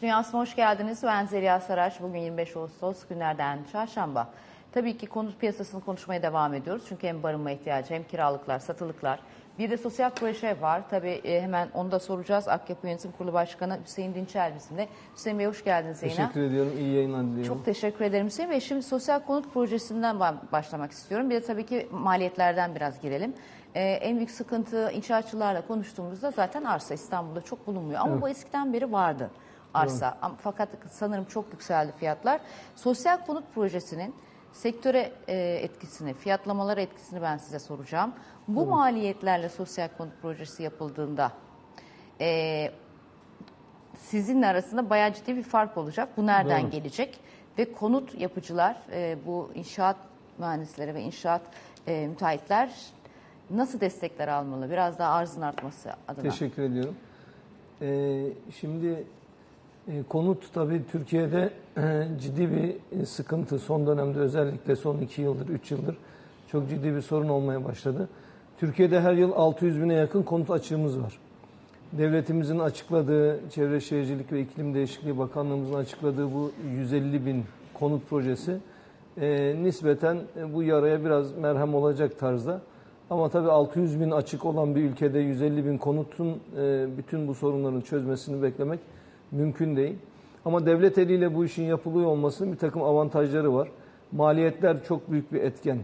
İş Dünyası'na hoş geldiniz. Ben Zeliha Saraç. Bugün 25 Ağustos günlerden çarşamba. Tabii ki konut piyasasını konuşmaya devam ediyoruz. Çünkü hem barınma ihtiyacı hem kiralıklar, satılıklar. Bir de sosyal proje var. Tabii e, hemen onu da soracağız. Akyapı Yönetim Kurulu Başkanı Hüseyin Dinçer bizimle. Hüseyin Bey hoş geldiniz yine. Teşekkür ediyorum. İyi yayınlar diliyorum. Çok teşekkür ederim Hüseyin Bey. Şimdi sosyal konut projesinden ba- başlamak istiyorum. Bir de tabii ki maliyetlerden biraz girelim. Ee, en büyük sıkıntı inşaatçılarla konuştuğumuzda zaten arsa İstanbul'da çok bulunmuyor. Ama bu eskiden beri vardı arsa. Ama, fakat sanırım çok yükseldi fiyatlar. Sosyal konut projesinin sektöre e, etkisini, fiyatlamalara etkisini ben size soracağım. Bu maliyetlerle sosyal konut projesi yapıldığında e, sizinle arasında bayağı ciddi bir fark olacak. Bu nereden Doğru. gelecek? Ve konut yapıcılar, e, bu inşaat mühendisleri ve inşaat e, müteahhitler nasıl destekler almalı? Biraz daha arzın artması adına. Teşekkür ediyorum. Ee, şimdi konut tabii Türkiye'de e, ciddi bir e, sıkıntı. Son dönemde özellikle son iki yıldır, üç yıldır çok ciddi bir sorun olmaya başladı. Türkiye'de her yıl 600 bine yakın konut açığımız var. Devletimizin açıkladığı, Çevre Şehircilik ve İklim Değişikliği Bakanlığımızın açıkladığı bu 150 bin konut projesi e, nispeten e, bu yaraya biraz merhem olacak tarzda. Ama tabii 600 bin açık olan bir ülkede 150 bin konutun e, bütün bu sorunların çözmesini beklemek mümkün değil. Ama devlet eliyle bu işin yapılıyor olmasının bir takım avantajları var. Maliyetler çok büyük bir etken.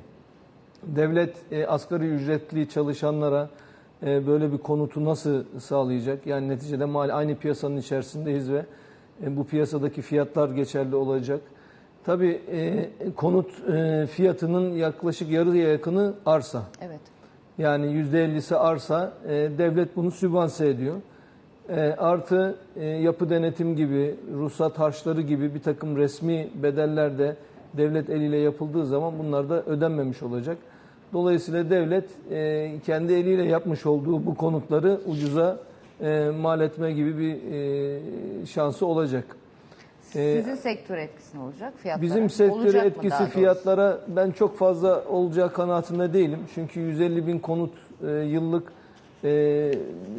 Devlet e, asgari ücretli çalışanlara e, böyle bir konutu nasıl sağlayacak? Yani neticede mal aynı piyasanın içerisindeyiz ve e, bu piyasadaki fiyatlar geçerli olacak. Tabii e, konut e, fiyatının yaklaşık yarıya yakını arsa. Evet. Yani %50'si arsa, e, devlet bunu sübvanse ediyor. E, artı e, yapı denetim gibi, ruhsat harçları gibi bir takım resmi bedeller de devlet eliyle yapıldığı zaman bunlar da ödenmemiş olacak. Dolayısıyla devlet e, kendi eliyle yapmış olduğu bu konutları ucuza e, mal etme gibi bir e, şansı olacak. E, Sizin sektör etkisi ne olacak? Fiyatlara. Bizim mı etkisi fiyatlara ben çok fazla olacağı kanaatinde değilim. Çünkü 150 bin konut e, yıllık e,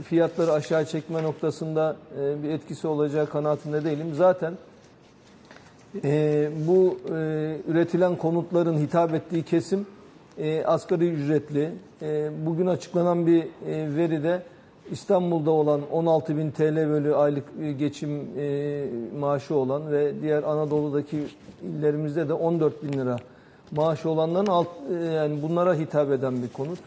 fiyatları aşağı çekme noktasında e, bir etkisi olacağı kanaatinde değilim. Zaten e, bu e, üretilen konutların hitap ettiği kesim e, asgari ücretli. E, bugün açıklanan bir e, veride İstanbul'da olan 16.000 TL bölü aylık e, geçim e, maaşı olan ve diğer Anadolu'daki illerimizde de 14.000 lira maaşı olanların alt, e, yani bunlara hitap eden bir konut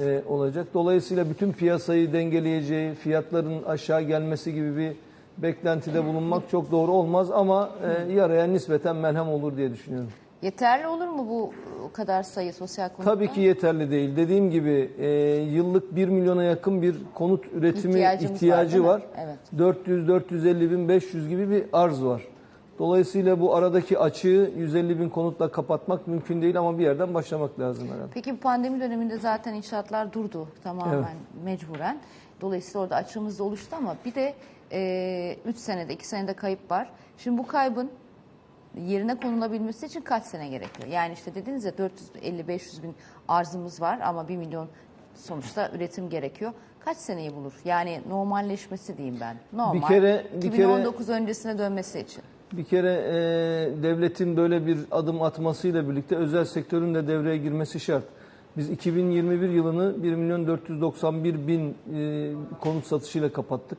e, olacak. Dolayısıyla bütün piyasayı dengeleyeceği, fiyatların aşağı gelmesi gibi bir beklentide bulunmak çok doğru olmaz ama e, yaraya nispeten melhem olur diye düşünüyorum. Yeterli olur mu bu kadar sayı sosyal konutta? Tabii ki yeterli değil. Dediğim gibi e, yıllık 1 milyona yakın bir konut üretimi İhtiyacımız var, ihtiyacı mi? var. Evet. 400, 450 bin, 500 gibi bir arz var. Dolayısıyla bu aradaki açığı 150 bin konutla kapatmak mümkün değil ama bir yerden başlamak lazım herhalde. Peki pandemi döneminde zaten inşaatlar durdu tamamen Evet. mecburen. Dolayısıyla orada açığımız da oluştu ama bir de 3 senede 2 senede kayıp var. Şimdi bu kaybın yerine konulabilmesi için kaç sene gerekiyor? Yani işte dediniz ya 450-500 bin arzımız var ama 1 milyon sonuçta üretim gerekiyor. Kaç seneyi bulur? Yani normalleşmesi diyeyim ben. Normal. Bir kere- bir kere- 2019 öncesine dönmesi için. Bir kere e, devletin böyle bir adım atmasıyla birlikte özel sektörün de devreye girmesi şart. Biz 2021 yılını 1 milyon 491 bin e, konut satışıyla kapattık.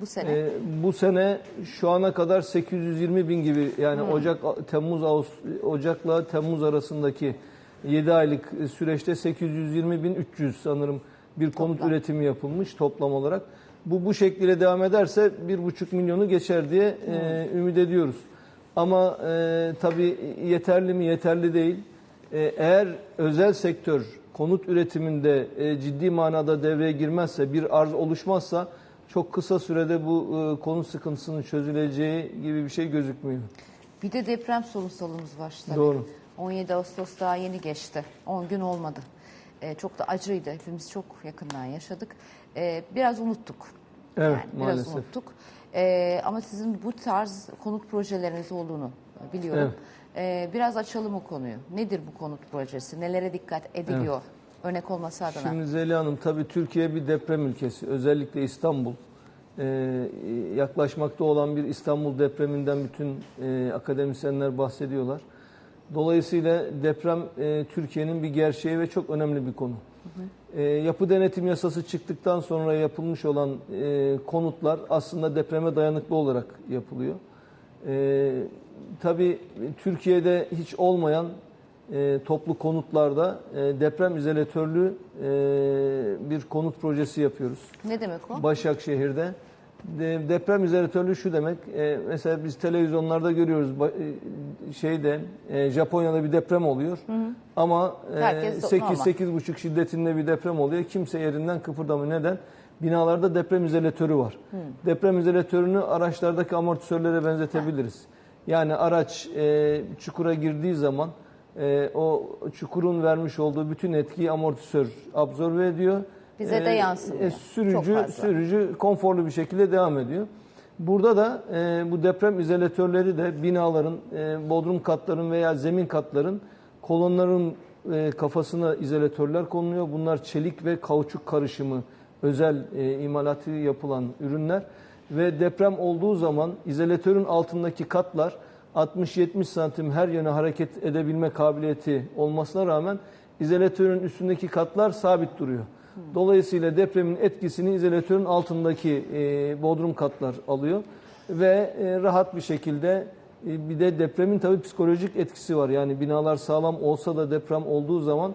Bu sene. E, bu sene şu ana kadar 820 bin gibi yani Ocak, Temmuz, Ağustos, Ocak'la Temmuz arasındaki 7 aylık süreçte 820 bin 300 sanırım bir konut Toplam. üretimi yapılmış toplam olarak. Bu bu şekilde devam ederse 1,5 milyonu geçer diye e, ümit ediyoruz. Ama e, tabii yeterli mi yeterli değil. E, eğer özel sektör konut üretiminde e, ciddi manada devreye girmezse, bir arz oluşmazsa çok kısa sürede bu e, konut sıkıntısının çözüleceği gibi bir şey gözükmüyor. Bir de deprem sorunsalımız var. tabii. Doğru. 17 Ağustos daha yeni geçti. 10 gün olmadı. Ee, çok da acıydı. Hepimiz çok yakından yaşadık. Ee, biraz unuttuk. Evet, yani biraz maalesef. unuttuk. Ee, ama sizin bu tarz konut projeleriniz olduğunu biliyorum. Ee, biraz açalım o konuyu. Nedir bu konut projesi? Nelere dikkat ediliyor? Örnek olması adına. Şimdi Zeliha Hanım tabii Türkiye bir deprem ülkesi. Özellikle İstanbul. e, yaklaşmakta olan bir İstanbul depreminden bütün e, akademisyenler bahsediyorlar. Dolayısıyla deprem e, Türkiye'nin bir gerçeği ve çok önemli bir konu. E, yapı denetim yasası çıktıktan sonra yapılmış olan e, konutlar aslında depreme dayanıklı olarak yapılıyor. E, tabii Türkiye'de hiç olmayan e, toplu konutlarda e, deprem izolatörlü e, bir konut projesi yapıyoruz. Ne demek o? Başakşehir'de. De, deprem izolatörlüğü şu demek. e, mesela biz televizyonlarda görüyoruz e, şeyde e, Japonya'da bir deprem oluyor. Ama e, Herkes de 8 normal. 8,5 şiddetinde bir deprem oluyor. Kimse yerinden kıpırdamıyor. Neden? Binalarda deprem izolatörü var. Deprem izolatörünü araçlardaki amortisörlere benzetebiliriz. Yani araç e, çukura girdiği zaman e, o çukurun vermiş olduğu bütün etkiyi amortisör absorbe ediyor. Bize de yansımıyor. E, Çok sürücü fazla. sürücü konforlu bir şekilde devam ediyor. Burada da e, bu deprem izolatörleri de binaların, e, bodrum katların veya zemin katların kolonların e, kafasına izolatörler konuluyor. Bunlar çelik ve kauçuk karışımı özel e, imalatı yapılan ürünler ve deprem olduğu zaman izolatörün altındaki katlar 60-70 santim her yöne hareket edebilme kabiliyeti olmasına rağmen izolatörün üstündeki katlar sabit duruyor. Dolayısıyla depremin etkisini izolatörün altındaki e, bodrum katlar alıyor ve e, rahat bir şekilde e, bir de depremin tabii psikolojik etkisi var. Yani binalar sağlam olsa da deprem olduğu zaman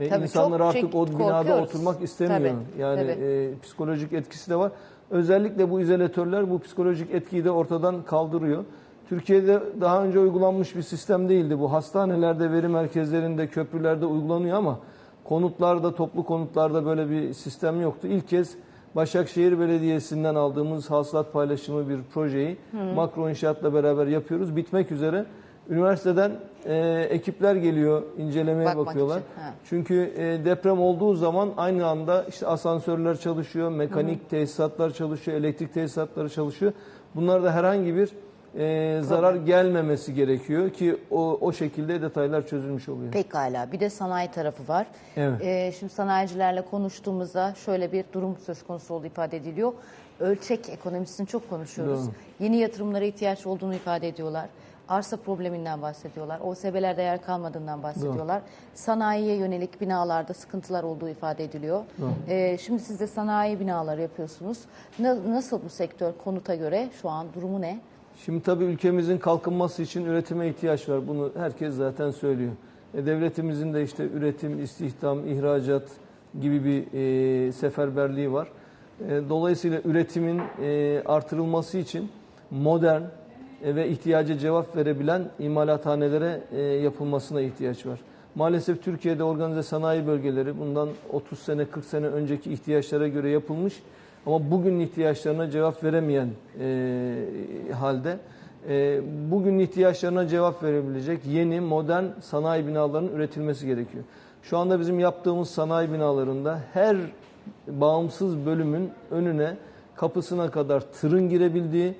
e, Tabii insanlar çok artık şey- o binada korkuyoruz. oturmak istemiyor. Tabii, yani tabii. e, psikolojik etkisi de var. Özellikle bu izolatörler bu psikolojik etkiyi de ortadan kaldırıyor. Türkiye'de daha önce uygulanmış bir sistem değildi. Bu hastanelerde, veri merkezlerinde, köprülerde uygulanıyor ama konutlarda, toplu konutlarda böyle bir sistem yoktu. İlk kez Başakşehir Belediyesi'nden aldığımız hasılat paylaşımı bir projeyi makro inşaatla beraber yapıyoruz. Bitmek üzere. Üniversiteden e, ekipler geliyor, incelemeye Bakmak bakıyorlar. için, ha. Çünkü e, deprem olduğu zaman aynı anda işte asansörler çalışıyor, mekanik tesisatlar çalışıyor, elektrik tesisatları çalışıyor. Bunlarda herhangi bir e, zarar gelmemesi gerekiyor ki o, o şekilde detaylar çözülmüş oluyor. Pekala. Bir de sanayi tarafı var. Evet. Ee, şimdi sanayicilerle konuştuğumuzda şöyle bir durum söz konusu olduğu ifade ediliyor. Ölçek ekonomisini çok konuşuyoruz. Doğru. Yeni yatırımlara ihtiyaç olduğunu ifade ediyorlar. Arsa probleminden bahsediyorlar. OSB'lerde yer kalmadığından bahsediyorlar. Sanayiye yönelik binalarda sıkıntılar olduğu ifade ediliyor. Ee, şimdi siz de sanayi binaları yapıyorsunuz. Na- nasıl bu sektör konuta göre şu an durumu ne? Şimdi tabii ülkemizin kalkınması için üretime ihtiyaç var. Bunu herkes zaten söylüyor. E, devletimizin de işte üretim, istihdam, ihracat gibi bir e, seferberliği var. E, dolayısıyla üretimin e, artırılması için modern e, ve ihtiyaca cevap verebilen imalathanelere e, yapılmasına ihtiyaç var. Maalesef Türkiye'de organize sanayi bölgeleri bundan 30 sene 40 sene önceki ihtiyaçlara göre yapılmış ama bugünün ihtiyaçlarına cevap veremeyen e, halde e, bugünün ihtiyaçlarına cevap verebilecek yeni modern sanayi binalarının üretilmesi gerekiyor. Şu anda bizim yaptığımız sanayi binalarında her bağımsız bölümün önüne kapısına kadar tırın girebildiği,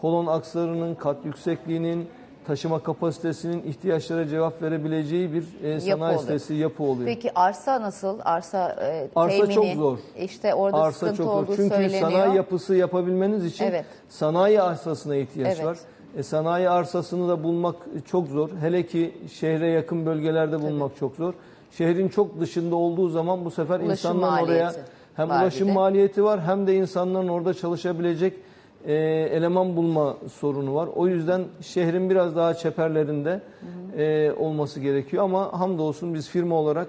kolon akslarının, kat yüksekliğinin, taşıma kapasitesinin ihtiyaçlara cevap verebileceği bir e, sanayi oluyor. sitesi yapı oluyor. Peki arsa nasıl? Arsa, e, Arsa temini, çok zor. İşte orada Arsa sıkıntı çok zor. olduğu Çünkü söyleniyor. sanayi yapısı yapabilmeniz için Evet. sanayi arsasına ihtiyaç Evet. var. E, sanayi arsasını da bulmak çok zor. Hele ki şehre yakın bölgelerde bulmak çok zor. Şehrin çok dışında olduğu zaman bu sefer Ulaşım insanların oraya maliyeti hem var ulaşım de. maliyeti var hem de insanların orada çalışabilecek e, eleman bulma sorunu var. O yüzden şehrin biraz daha çeperlerinde e, olması gerekiyor ama hamdolsun biz firma olarak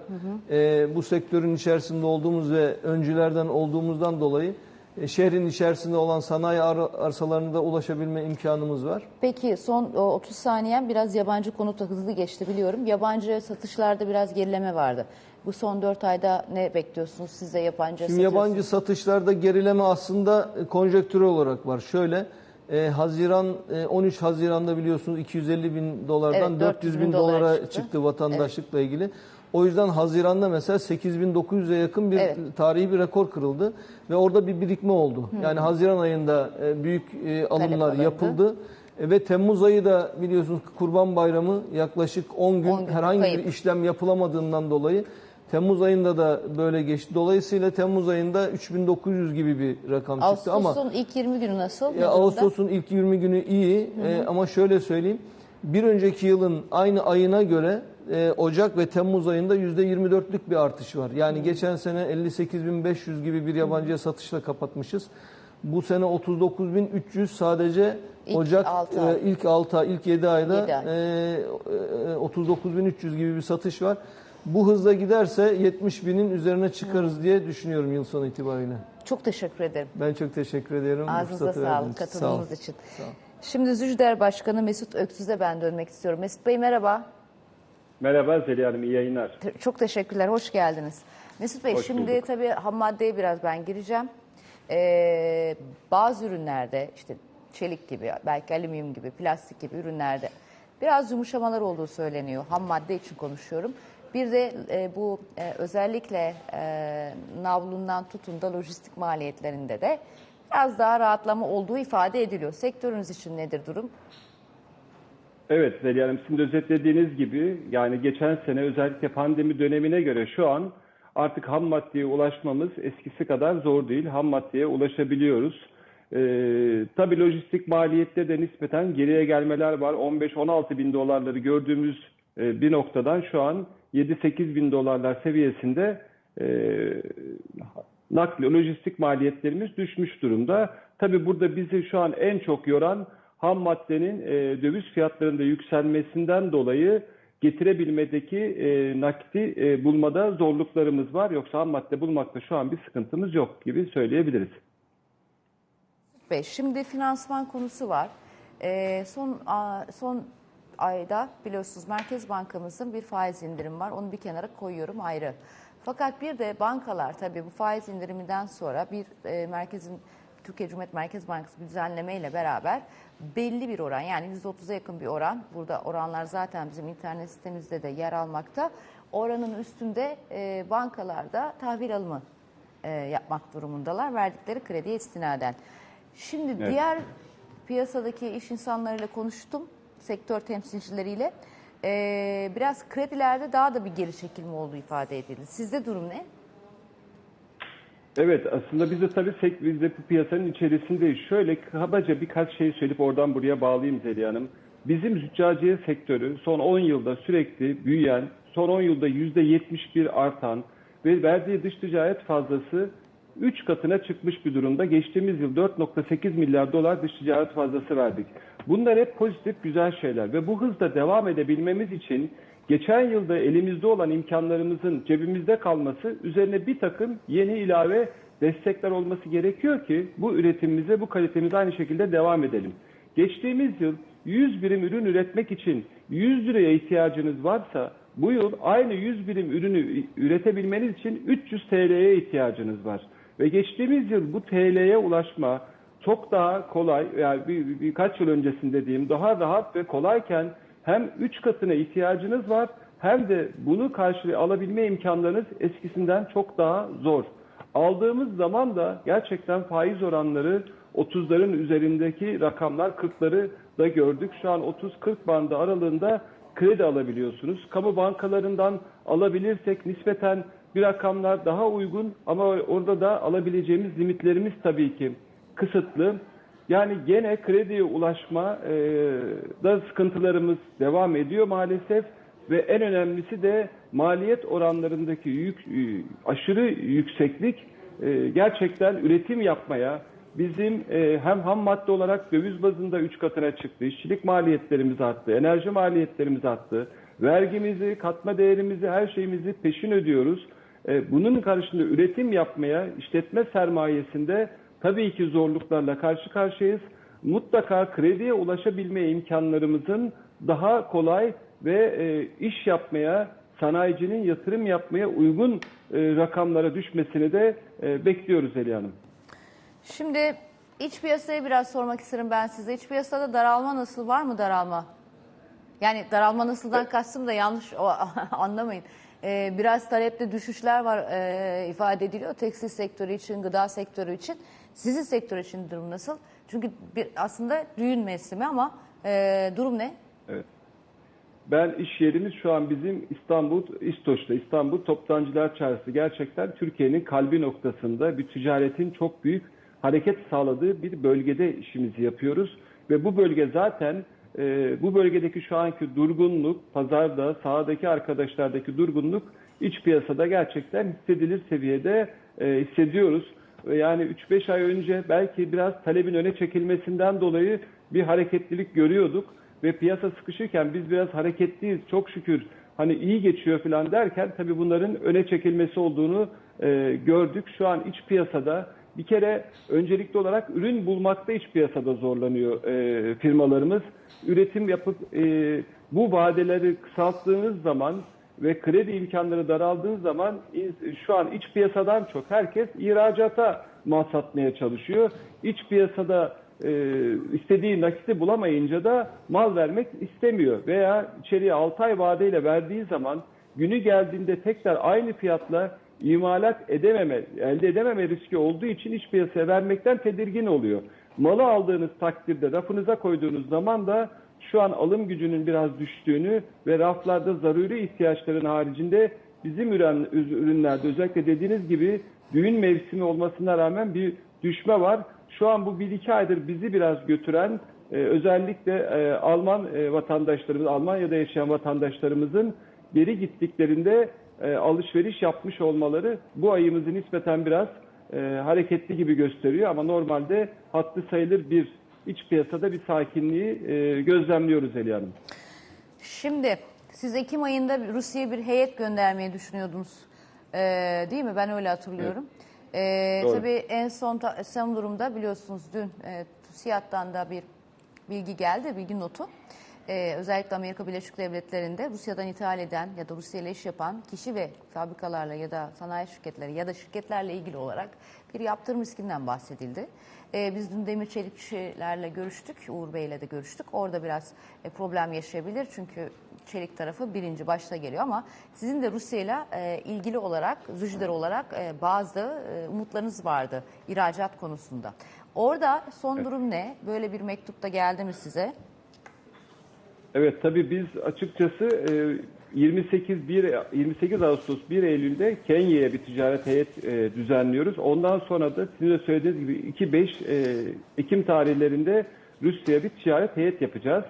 e, bu sektörün içerisinde olduğumuz ve öncülerden olduğumuzdan dolayı e, şehrin içerisinde olan sanayi ar- arsalarına da ulaşabilme imkanımız var. Peki son o, 30 saniyen biraz yabancı konuta hızlı geçti biliyorum. Yabancı satışlarda biraz gerileme vardı. Bu son 4 ayda ne bekliyorsunuz? Siz de yabancı Şimdi yabancı satışlarda gerileme aslında e, konjektürel olarak var. Şöyle e, Haziran e, 13 Haziran'da biliyorsunuz 250 bin dolardan Evet, 400 bin, 400 bin dolara dolara çıktı. çıktı, vatandaşlıkla ilgili. O yüzden Haziran'da mesela 8900'e yakın bir Evet. tarihi bir rekor kırıldı ve orada bir birikme oldu. Yani Haziran ayında e, büyük e, alımlar yapıldı. Ve Temmuz ayı da biliyorsunuz Kurban Bayramı yaklaşık 10 gün 10 gün herhangi kayıp. bir işlem yapılamadığından dolayı Temmuz ayında da böyle geçti. Dolayısıyla Temmuz ayında 3900 gibi bir rakam çıktı ama Ağustos'un ilk 20 günü nasıl? Ya? Ağustos'un ilk 20 günü iyi Ee, ama şöyle söyleyeyim. Bir önceki yılın aynı ayına göre e, Ocak ve Temmuz ayında %24'lük bir artış var. Yani geçen sene 58.500 gibi bir yabancıya satışla kapatmışız. Bu sene 39.300 sadece İlk Ocak altı ay. e, ilk 6 ay, ilk 7 ayda Yedi ay. e, e, 39.300 gibi bir satış var. Bu hızla giderse 70 binin üzerine çıkarız diye düşünüyorum yıl sonu itibariyle. Çok teşekkür ederim. Ben çok teşekkür ederim. Ağzınıza sağlık için. Sağ olun. katıldığınız için. Sağ olun. Şimdi Züjder Başkanı Mesut Öksüz'e ben dönmek istiyorum. Mesut Bey merhaba. Merhaba Zeliha Hanım, iyi yayınlar. Te- Çok teşekkürler, hoş geldiniz. Mesut Bey, Hoş şimdi bulduk. tabii ham maddeye biraz ben gireceğim. Ee, bazı ürünlerde, işte çelik gibi, belki alüminyum gibi, plastik gibi ürünlerde biraz yumuşamalar olduğu söyleniyor. Ham madde için konuşuyorum. Bir de e, bu e, özellikle e, navlundan tutun da lojistik maliyetlerinde de biraz daha rahatlama olduğu ifade ediliyor. Sektörünüz için nedir durum? Evet Zeliha Hanım, sizin özetlediğiniz gibi yani geçen sene özellikle pandemi dönemine göre şu an artık ham maddeye ulaşmamız eskisi kadar zor değil. Ham maddeye ulaşabiliyoruz. Ee, tabii lojistik maliyette de nispeten geriye gelmeler var. 15-16 bin dolarları gördüğümüz e, bir noktadan şu an 7-8 bin dolarlar seviyesinde e, nakli, lojistik maliyetlerimiz düşmüş durumda. Tabii burada bizi şu an en çok yoran ham maddenin e, döviz fiyatlarında yükselmesinden dolayı getirebilmedeki e, nakdi e, bulmada zorluklarımız var. Yoksa ham madde bulmakta şu an bir sıkıntımız yok gibi söyleyebiliriz. Bey, şimdi finansman konusu var. Ee, son a, son ayda biliyorsunuz Merkez Bankamızın bir faiz indirimi var. Onu bir kenara koyuyorum ayrı. Fakat bir de bankalar tabii bu faiz indiriminden sonra bir e, merkezin Türkiye Cumhuriyet Merkez Bankası bir düzenlemeyle beraber belli bir oran yani %30'a yakın bir oran. Burada oranlar zaten bizim internet sitemizde de yer almakta. Oranın üstünde e, bankalarda tahvil alımı e, yapmak durumundalar verdikleri krediye istinaden. Şimdi Evet. diğer piyasadaki iş insanlarıyla konuştum, sektör temsilcileriyle. E, biraz kredilerde daha da bir geri çekilme olduğu ifade edildi. Sizde durum ne? Evet aslında biz de tabii sek- biz de bu piyasanın içerisindeyiz. Şöyle kabaca birkaç şey söyleyip oradan buraya bağlayayım Zeliha Hanım. Bizim züccaciye sektörü son 10 yılda sürekli büyüyen, son 10 yılda %71 artan ve verdiği dış ticaret fazlası 3 katına çıkmış bir durumda. Geçtiğimiz yıl 4.8 milyar dolar dış ticaret fazlası verdik. Bunlar hep pozitif güzel şeyler ve bu hızda devam edebilmemiz için geçen yılda elimizde olan imkanlarımızın cebimizde kalması üzerine bir takım yeni ilave destekler olması gerekiyor ki bu üretimimize, bu kalitemize aynı şekilde devam edelim. Geçtiğimiz yıl 100 birim ürün üretmek için 100 liraya ihtiyacınız varsa bu yıl aynı 100 birim ürünü üretebilmeniz için 300 TL'ye ihtiyacınız var. Ve geçtiğimiz yıl bu TL'ye ulaşma çok daha kolay, yani bir, birkaç yıl öncesinde diyeyim daha rahat ve kolayken hem 3 katına ihtiyacınız var hem de bunu karşılığı alabilme imkanlarınız eskisinden çok daha zor. Aldığımız zaman da gerçekten faiz oranları 30'ların üzerindeki rakamlar 40'ları da gördük. Şu an 30-40 bandı aralığında kredi alabiliyorsunuz. Kamu bankalarından alabilirsek nispeten bir rakamlar daha uygun ama orada da alabileceğimiz limitlerimiz tabii ki kısıtlı. Yani gene krediye ulaşma e, da sıkıntılarımız devam ediyor maalesef ve en önemlisi de maliyet oranlarındaki yük, e, aşırı yükseklik e, gerçekten üretim yapmaya bizim e, hem ham madde olarak döviz bazında 3 katına çıktı, işçilik maliyetlerimiz arttı, enerji maliyetlerimiz arttı, vergimizi, katma değerimizi, her şeyimizi peşin ödüyoruz. E, bunun karşılığında üretim yapmaya, işletme sermayesinde tabii ki zorluklarla karşı karşıyayız. Mutlaka krediye ulaşabilme imkanlarımızın daha kolay ve e, iş yapmaya, sanayicinin yatırım yapmaya uygun e, rakamlara düşmesini de e, bekliyoruz Zeliha Hanım. Şimdi iç piyasayı biraz sormak isterim ben size. İç piyasada daralma nasıl? Var mı daralma? Yani daralma nasıldan kastım da yanlış o, anlamayın. Ee, biraz talepte düşüşler var e, ifade ediliyor. Tekstil sektörü için, gıda sektörü için. Sizin sektör için durum nasıl? Çünkü bir, aslında düğün mevsimi ama e, durum ne? Ben iş yerimiz şu an bizim İstanbul, İstoç'ta, İstanbul Toptancılar Çarşısı. Gerçekten Türkiye'nin kalbi noktasında bir ticaretin çok büyük hareket sağladığı bir bölgede işimizi yapıyoruz. Ve bu bölge zaten e, bu bölgedeki şu anki durgunluk, pazarda, sahadaki arkadaşlardaki durgunluk iç piyasada gerçekten hissedilir seviyede e, hissediyoruz. Yani 3-5 ay önce belki biraz talebin öne çekilmesinden dolayı bir hareketlilik görüyorduk ve piyasa sıkışırken biz biraz hareketliyiz çok şükür hani iyi geçiyor falan derken tabii bunların öne çekilmesi olduğunu e, gördük. Şu an iç piyasada bir kere öncelikli olarak ürün bulmakta iç piyasada zorlanıyor e, firmalarımız. Üretim yapıp e, bu vadeleri kısalttığınız zaman ve kredi imkanları daraldığı zaman şu an iç piyasadan çok herkes ihracata mal satmaya çalışıyor. İç piyasada e, istediği nakiti bulamayınca da mal vermek istemiyor. Veya içeriye 6 ay vadeyle verdiği zaman günü geldiğinde tekrar aynı fiyatla imalat edememe, elde edememe riski olduğu için iç piyasaya vermekten tedirgin oluyor. Malı aldığınız takdirde rafınıza koyduğunuz zaman da şu an alım gücünün biraz düştüğünü ve raflarda zaruri ihtiyaçların haricinde bizim ürün, ürünlerde özellikle dediğiniz gibi düğün mevsimi olmasına rağmen bir düşme var. Şu an bu bir iki aydır bizi biraz götüren e, özellikle e, Alman e, vatandaşlarımız, Almanya'da yaşayan vatandaşlarımızın geri gittiklerinde e, alışveriş yapmış olmaları bu ayımızı nispeten biraz e, hareketli gibi gösteriyor ama normalde hattı sayılır bir iç piyasada bir sakinliği e, gözlemliyoruz Zeliha Hanım. Şimdi siz Ekim ayında Rusya'ya bir heyet göndermeyi düşünüyordunuz. Değil mi? Ben öyle hatırlıyorum. Ee, Doğru. tabii en son, ta- son durumda biliyorsunuz dün e, TÜSİAD'dan da bir bilgi geldi, bilgi notu. Ee, özellikle Amerika Birleşik Devletleri'nde Rusya'dan ithal eden ya da Rusya ile iş yapan kişi ve fabrikalarla ya da sanayi şirketleri ya da şirketlerle ilgili olarak bir yaptırım riskinden bahsedildi. Ee, biz dün demir çelikçilerle görüştük, Uğur Bey'le de görüştük. Orada biraz e, problem yaşayabilir çünkü çelik tarafı birinci başta geliyor ama sizin de Rusya'yla e, ilgili olarak, Züjder olarak e, bazı e, umutlarınız vardı ihracat konusunda. Orada son durum ne? Böyle bir mektup da geldi mi size? Evet tabii biz açıkçası e, 28 1 28 Ağustos 1 Eylül'de Kenya'ya bir ticaret heyet e, düzenliyoruz. Ondan sonra da sizin de söylediğiniz gibi 2-5 e, Ekim tarihlerinde Rusya'ya bir ticaret heyet yapacağız.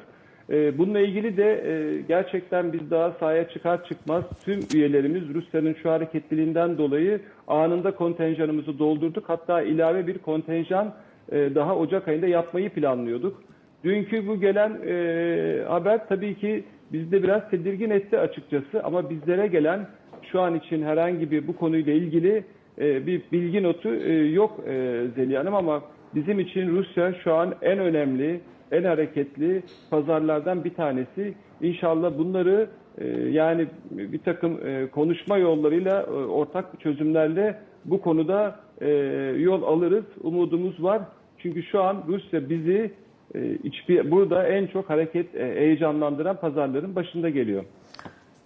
E, Bununla ilgili de e, gerçekten biz daha sahaya çıkar çıkmaz tüm üyelerimiz Rusya'nın şu hareketliliğinden dolayı anında kontenjanımızı doldurduk. Hatta ilave bir kontenjan daha Ocak ayında yapmayı planlıyorduk. Dünkü bu gelen e, haber tabii ki bizi de biraz tedirgin etti açıkçası ama bizlere gelen şu an için herhangi bir bu konuyla ilgili e, bir bilgi notu e, yok e, Zeliha Hanım ama bizim için Rusya şu an en önemli, en hareketli pazarlardan bir tanesi. İnşallah bunları e, yani bir takım e, konuşma yollarıyla, e, ortak çözümlerle bu konuda e, yol alırız. Umudumuz var. Çünkü şu an Rusya bizi e, hiçbir burada en çok hareket e, heyecanlandıran pazarların başında geliyor.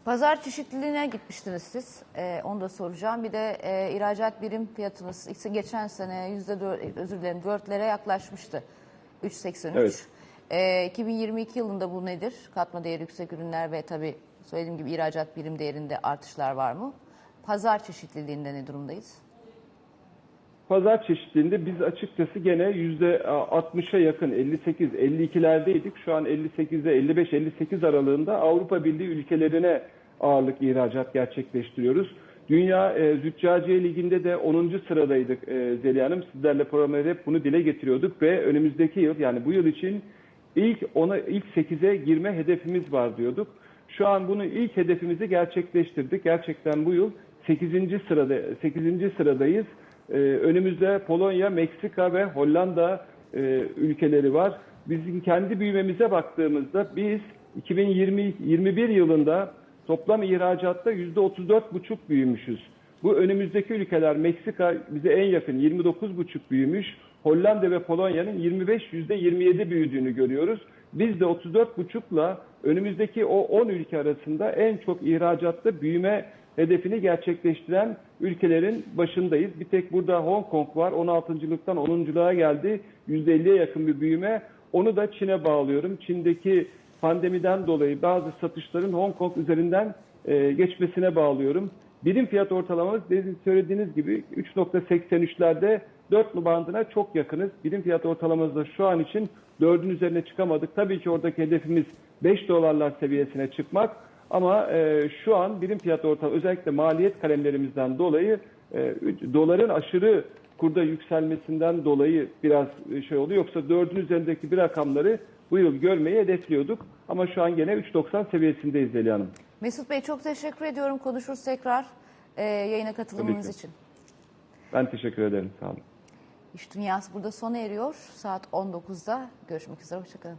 Pazar çeşitliliğine gitmiştiniz siz. Ee, onu da soracağım. Bir de e, ihracat birim fiyatınız işte geçen sene yüzde dört, özür dilerim dörtlere yaklaşmıştı. 3.83. Evet. Ee, 2022 yılında bu nedir? Katma değeri yüksek ürünler ve tabii söylediğim gibi ihracat birim değerinde artışlar var mı? Pazar çeşitliliğinde ne durumdayız? Pazar çeşitliliğinde biz açıkçası gene %60'a yakın 58-52'lerdeydik. Şu an 58'e 55-58 aralığında Avrupa Birliği ülkelerine ağırlık ihracat gerçekleştiriyoruz. Dünya e, Züccaciye Ligi'nde de 10. sıradaydık e, Zeliha Hanım. Sizlerle programda hep bunu dile getiriyorduk ve önümüzdeki yıl yani bu yıl için ilk ona ilk 8'e girme hedefimiz var diyorduk. Şu an bunu ilk hedefimizi gerçekleştirdik. Gerçekten bu yıl 8. sırada 8. sıradayız. Ee, önümüzde Polonya, Meksika ve Hollanda e, ülkeleri var. Bizim kendi büyümemize baktığımızda biz 2020-21 yılında toplam ihracatta %34,5 büyümüşüz. Bu önümüzdeki ülkeler Meksika bize en yakın 29,5 büyümüş. Hollanda ve Polonya'nın 25 %27 büyüdüğünü görüyoruz. Biz de 34,5'la önümüzdeki o 10 ülke arasında en çok ihracatta büyüme hedefini gerçekleştiren ülkelerin başındayız. Bir tek burada Hong Kong var. 16.lıktan 10.luğa geldi. %50'ye yakın bir büyüme. Onu da Çin'e bağlıyorum. Çin'deki pandemiden dolayı bazı satışların Hong Kong üzerinden e, geçmesine bağlıyorum. Birim fiyat ortalamamız dediğiniz, söylediğiniz gibi 3.83'lerde 4 bandına çok yakınız. Birim fiyat ortalamamızda şu an için 4'ün üzerine çıkamadık. Tabii ki oradaki hedefimiz 5 dolarlar seviyesine çıkmak. Ama e, şu an birim fiyat ortalama özellikle maliyet kalemlerimizden dolayı e, doların aşırı kurda yükselmesinden dolayı biraz şey oldu. Yoksa 4'ün üzerindeki bir rakamları bu yıl görmeyi hedefliyorduk. Ama şu an gene 3.90 seviyesindeyiz Zeliha Hanım. Mesut Bey çok teşekkür ediyorum. Konuşuruz tekrar e, yayına katılımınız için. Ben teşekkür ederim. Sağ olun. İş Dünyası burada sona eriyor. Saat 19'da görüşmek üzere. Hoşçakalın.